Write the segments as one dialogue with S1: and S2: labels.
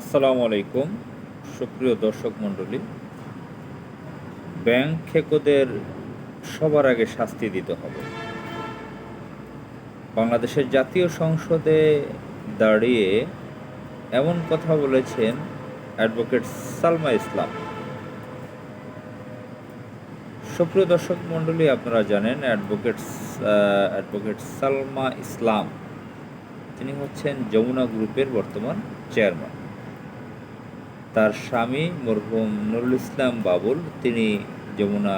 S1: আসসালামু আলাইকুম, সুপ্রিয় দর্শক মণ্ডলী। ব্যাংক খেকোদের সবার আগে শাস্তি দিতে হবে। বাংলাদেশের জাতীয় সংসদে দাঁড়িয়ে এমন কথা বলেছেন অ্যাডভোকেট সালমা ইসলাম। সুপ্রিয় দর্শক মণ্ডলী, আপনারা জানেন অ্যাডভোকেট অ্যাডভোকেট সালমা ইসলাম। তিনি হচ্ছেন যমুনা গ্রুপের বর্তমান চেয়ারম্যান। তার স্বামী মরহুম নুরুল ইসলাম বাবুল। তিনি যমুনা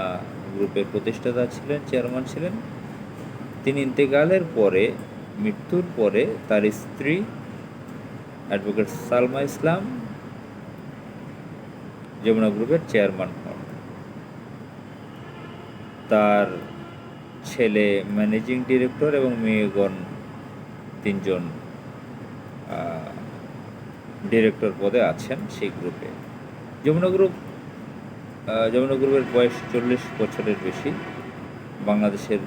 S1: গ্রুপের প্রতিষ্ঠাতা ছিলেন, চেয়ারম্যান ছিলেন। তিনি ইন্তেকালের পরে, মৃত্যুর পরে তার স্ত্রী অ্যাডভোকেট সালমা ইসলাম যমুনা গ্রুপের চেয়ারম্যান হন। তার ছেলে ম্যানেজিং ডিরেক্টর এবং মেয়েগণ তিনজন ডিরেক্টর পদে আছেন সেই গ্রুপে যমুনা গ্রুপ যমুনা গ্রুপের বয়স চল্লিশ বছরের বেশি। বাংলাদেশের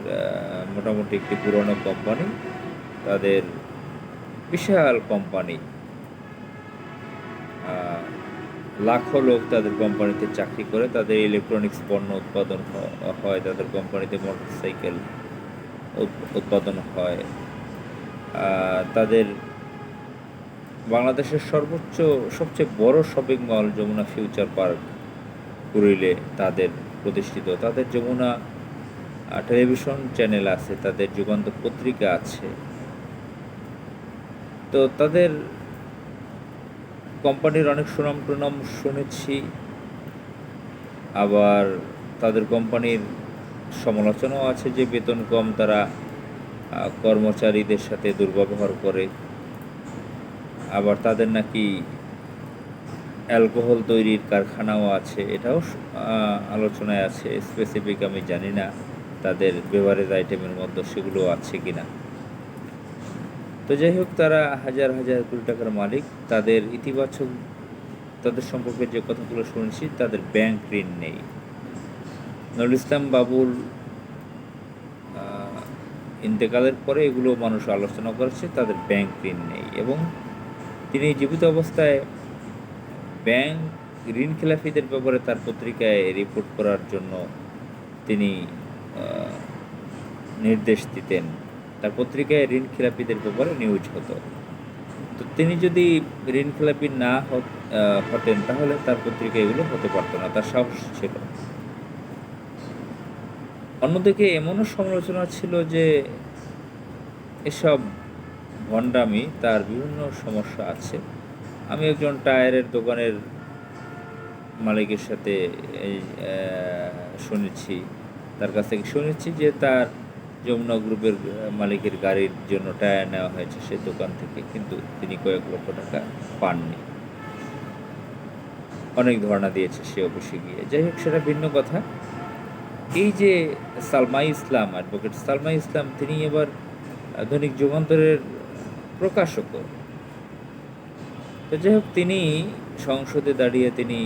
S1: মোটামুটি একটি পুরনো কোম্পানি তাদের বিশাল কোম্পানি লাখো লোক তাদের কোম্পানিতে চাকরি করে, তাদের ইলেকট্রনিক্স পণ্য উৎপাদন হয়, তাদের কোম্পানিতে মোটরসাইকেল উৎ- উৎপাদন হয়। তাদের বাংলাদেশের সর্বোচ্চ, সবচেয়ে বড় shopping mall Jamuna future park কুড়িলে তাদের প্রতিষ্ঠিত। তাদের যমুনা টেলিভিশন চ্যানেল আছে, তাদের যুগান্ত পত্রিকা আছে। তো তাদের কোম্পানির অনেক সুনাম টুনাম শুনেছি। আবার তাদের কোম্পানির সমালোচনাও আছে যে বেতন কম তারা কর্মচারীদের সাথে দুর্ব্যবহার করে। আবার তাদের নাকি অ্যালকোহল তৈরির কারখানাও আছে, এটাও আলোচনায় আছে স্পেসিফিক আমি জানি না তাদের বেভারেজ আইটেমের মধ্যে সেগুলো আছে কি না তো যাই হোক, তারা হাজার হাজার কোটি টাকার মালিক, তাদের ইতিবাচক তাদের সম্পর্কে যে কথাগুলো শুনেছি, তাদের ব্যাংক ঋণ নেই। নুরুল ইসলাম বাবুল ইন্তেকালের পরে এগুলো মানুষ আলোচনা করেছে, তাদের ব্যাংক ঋণ নেই এবং তিনি জীবিত অবস্থায় ব্যাংক ঋণ খেলাফিদের ব্যাপারে তার পত্রিকায় রিপোর্ট করার জন্য তিনি নির্দেশ দিতেন। তার পত্রিকায় ঋণ খেলাপিদের ব্যাপারে নিউজ হতো। তো তিনি যদি ঋণ খেলাপি না হতেন, তাহলে তার পত্রিকা এগুলো হতে পারতো না, তার সাহস ছিল। অন্যদিকে এমনও সমালোচনা ছিল যে এসব ভণ্ডামি, তার বিভিন্ন সমস্যা আছে। আমি একজন টায়ারের দোকানের মালিকের সাথে শুনেছি। তার কাছ থেকে শুনেছি যে তার যমুনা গ্রুপের মালিকের গাড়ির জন্য টায়ার নেওয়া হয়েছে সে দোকান থেকে, কিন্তু তিনি কয়েক লক্ষ টাকা পাননি। অনেক ধর্ণা দিয়েছে সে অফিসে গিয়ে। যাই হোক, সেটা ভিন্ন কথা। এই যে সালমা ইসলাম অ্যাডভোকেট সালমা ইসলাম, তিনি এবার আধুনিক যুগান্তরের প্রকাশকও। তো যাই হোক তিনি সংসদে দাঁড়িয়ে তিনি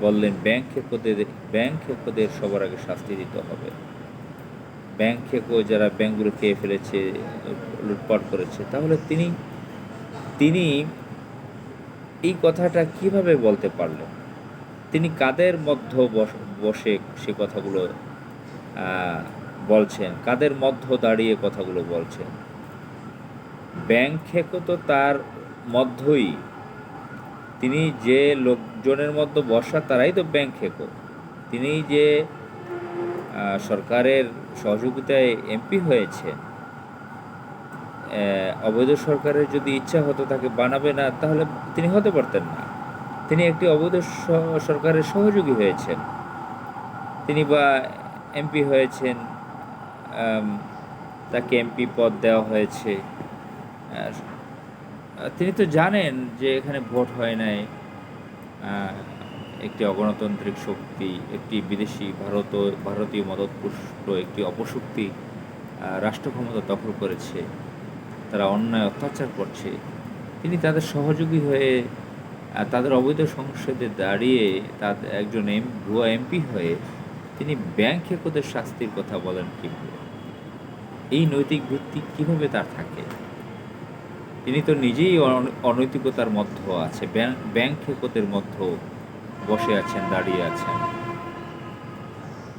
S1: বললেন, ব্যাংক খেকোদের ব্যাংক খেকোদের সবার আগে শাস্তি দিতে হবে। ব্যাংক খেকো যারা ব্যাংকগুলো খেয়ে ফেলেছে, লুটপাট করেছে, তাহলে তিনি তিনি এই কথাটা কীভাবে বলতে পারলেন? তিনি কাদের মধ্য বসে সে কথাগুলো বলছেন? কাদের মধ্য দাঁড়িয়ে কথাগুলো বলছেন? ব্যাংক তো তার মধ্যই। তিনি যে লোকজনের মধ্যে বসা, তারাই তো ব্যাংক খেকো। তিনি যে সরকারের সহযোগিতায় এমপি হয়েছে অবৈধ সরকারের যদি ইচ্ছা হতো তাকে বানাবে না, তাহলে তিনি হতে পারতেন না। তিনি একটি অবৈধ সরকারের সহযোগী হয়েছেন। তিনি বা এমপি হয়েছেন তাকে এমপি পদ দেওয়া হয়েছে। তিনি তো জানেন যে এখানে ভোট হয় নাই একটি অগণতান্ত্রিক শক্তি, একটি বিদেশি ভারত, ভারতীয় মদতপুষ্ট একটি অপশক্তি রাষ্ট্র ক্ষমতা দখল করেছে, তারা অন্যায় অত্যাচার করছে। তিনি তাদের সহযোগী হয়ে তাদের অবৈধ সংসদে দাঁড়িয়ে তাদের একজন এম, ভুয়া এমপি হয়ে তিনি ব্যাংক হেকোদের শাস্তির কথা বলেন কীভাবে? এই নৈতিক ভিত্তি কীভাবে তার থাকে? তিনি তো নিজেই অন- অনৈতিকতার মধ্যে আছে ব্যাংক ব্যাংক মধ্যেও মধ্যে বসে আছেন, দাঁড়িয়ে আছেন।